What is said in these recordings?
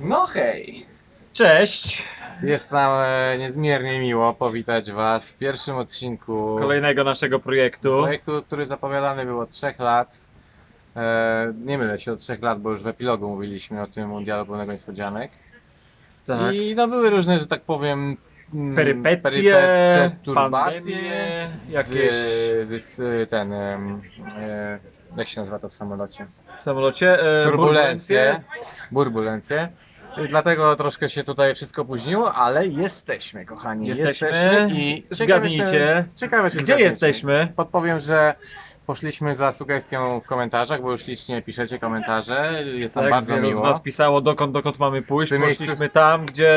No hej! Cześć! Jest nam e, niezmiernie miło powitać Was w pierwszym odcinku Kolejnego naszego projektu. projektu, który zapowiadany był od 3 lat. E, nie mylę się, od 3 lat, bo już w epilogu mówiliśmy o tym mundialu pełnego niespodzianek. Tak. I no były różne, że tak powiem, mm, Perypetie, perturbacje, pandemie, jakieś wy- ten, e, jak się nazywa to w samolocie? w samolocie. E, turbulencje, burbulencje. Dlatego troszkę się tutaj wszystko późniło, ale jesteśmy, kochani. Jesteśmy. i Zgadnijcie. Ciekawe, czy Gdzie zgadniecie. jesteśmy? Podpowiem, że poszliśmy za sugestią w komentarzach, bo już licznie piszecie komentarze. Jest nam Tak, bardzo miło. z Was pisało dokąd, dokąd mamy pójść. Poszliśmy miejscu- tam, gdzie,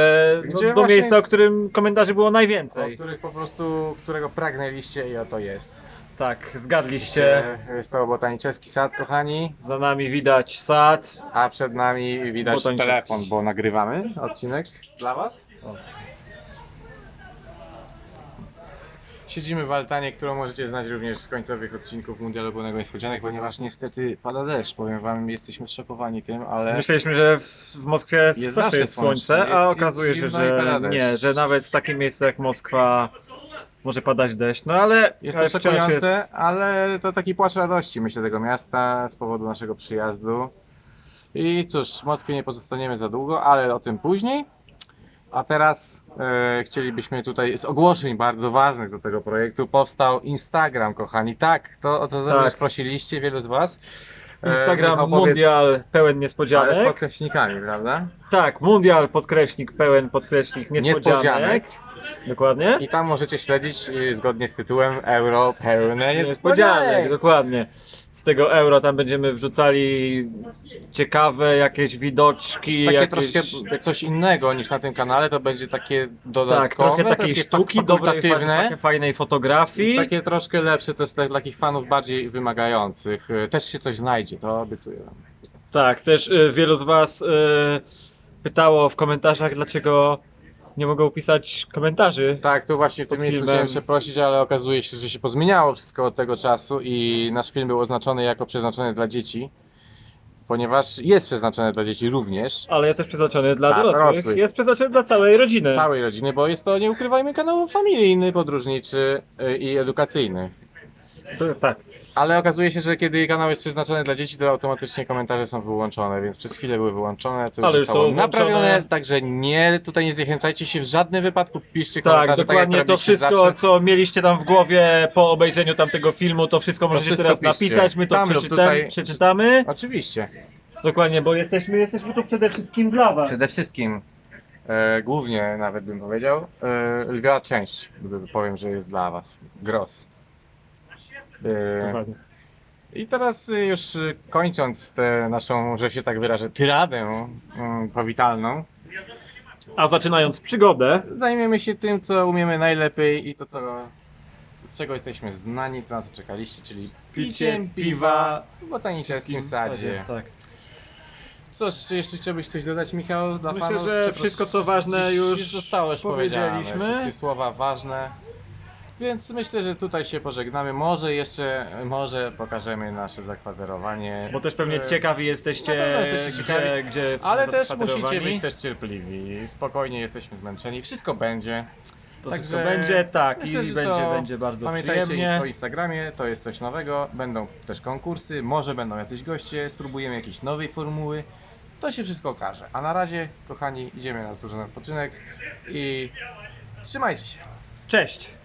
no, Gdzie do właśnie- miejsca, o którym komentarzy było o najwięcej. których po prostu, którego pragnęliście i oto jest. Tak, zgadliście. Jest to botaniczny sad, kochani, Za nami widać sad. a przed nami widać telefon, bo nagrywamy odcinek dla Was. O. Siedzimy w altanie, którą możecie znać również z końcowych odcinków Mundialu Pełnego Niespodzianek, ponieważ niestety pada deszcz. Powiem wam, jesteśmy zszokowani tym, ale Myśleliśmy, że w, w Moskwie Jest zawsze jest słońce, słońce, a jest- okazuje jest się, zimno i pada że deszcz. nie, że nawet w takim miejscu jak Moskwa może padać deszcz. No ale jest ale to wciąż szokujące, jest- ale to taki płacz radości, myślę, tego miasta z powodu naszego przyjazdu. I cóż, w Moskwie nie pozostaniemy za długo, ale o tym później. A teraz e, chcielibyśmy tutaj z ogłoszeń bardzo ważnych do tego projektu powstał Instagram, kochani. Tak, to o co Tak. również prosiliście wielu z Was. E, Instagram Michał, powiedz- Mundial pełen Ale z niespodzianek. podkreśnikami, prawda? Tak, Mundial podkreśnik pełen podkreśnik niespodzianek. Niespodzianek. Dokładnie. I tam możecie śledzić y, zgodnie z tytułem Euro pełne Niespodzianek, niespodzianek. dokładnie. Z tego euro tam będziemy wrzucali ciekawe jakieś widoczki, Takie jakieś... troszkę coś innego niż na tym kanale, to będzie takie Tak, dodatkowe, trochę takiej takie sztuki, dobrej, fakultatywne. fa- fajnej fotografii. Takie troszkę lepsze, to jest dla takich fanów bardziej wymagających. Y, Też się coś znajdzie, to obiecuję wam. Tak, też y, wielu z Was y, pytało w komentarzach, dlaczego nie mogą pisać komentarzy. Tak, tu właśnie w tym miejscu filmem. chciałem przeprosić, ale okazuje się, że się pozmieniało wszystko od tego czasu i nasz film był oznaczony jako przeznaczony dla dzieci, ponieważ jest przeznaczony dla dzieci również. Ale jest też przeznaczony dla Dla dorosłych. dorosłych. Jest przeznaczony dla całej rodziny. Całej rodziny, bo jest to, nie ukrywajmy, kanał familijny, podróżniczy y, i edukacyjny. To, tak. Ale okazuje się, że kiedy kanał jest przeznaczony dla dzieci, to automatycznie komentarze są wyłączone, więc przez chwilę były wyłączone, co już Ale już zostało są naprawione, włączone. także nie, tutaj nie zniechęcajcie się w żadnym wypadku, piszcie Tak, komentarze, dokładnie jak to robiliście wszystko, zawsze. co mieliście tam w głowie po obejrzeniu tamtego filmu, to wszystko możecie wszystko teraz piszcie. napisać, my to Tam lub przeczytamy, tutaj. przeczytamy. Oczywiście. Dokładnie, bo jesteśmy, jesteśmy tu przede wszystkim dla Was. Przede wszystkim, e, głównie nawet bym powiedział, e, lwia część, powiem, że jest dla was, gros. E, Dokładnie. I teraz y, już y, kończąc tę naszą, że się tak wyrażę, tyradę powitalną, A zaczynając przygodę, zajmiemy się tym, co umiemy najlepiej i to, co, z czego jesteśmy znani, to na co czekaliście, czyli piciem piwa w botanicznym sadzie. Tak. Cóż, czy jeszcze chciałbyś coś dodać, Michał, Myślę, że wszystko, co ważne, już już powiedziane, powiedzieliśmy. wszystkie słowa ważne. Więc myślę, że tutaj się pożegnamy. Może jeszcze, może pokażemy nasze zakwaterowanie. Bo też pewnie E, ciekawi jesteście, pewno jesteście gdzie, ciekawi. gdzie jest Ale też musicie być też cierpliwi. Spokojnie jesteśmy zmęczeni. Wszystko będzie. To Także będzie, tak, myślę, i będzie, będzie bardzo Pamiętajcie przyjemnie. o Instagramie, to jest coś nowego. Będą też konkursy, może będą jacyś goście, spróbujemy jakiejś nowej formuły. To się wszystko okaże. A na razie, kochani, idziemy na służony odpoczynek i trzymajcie się. Cześć!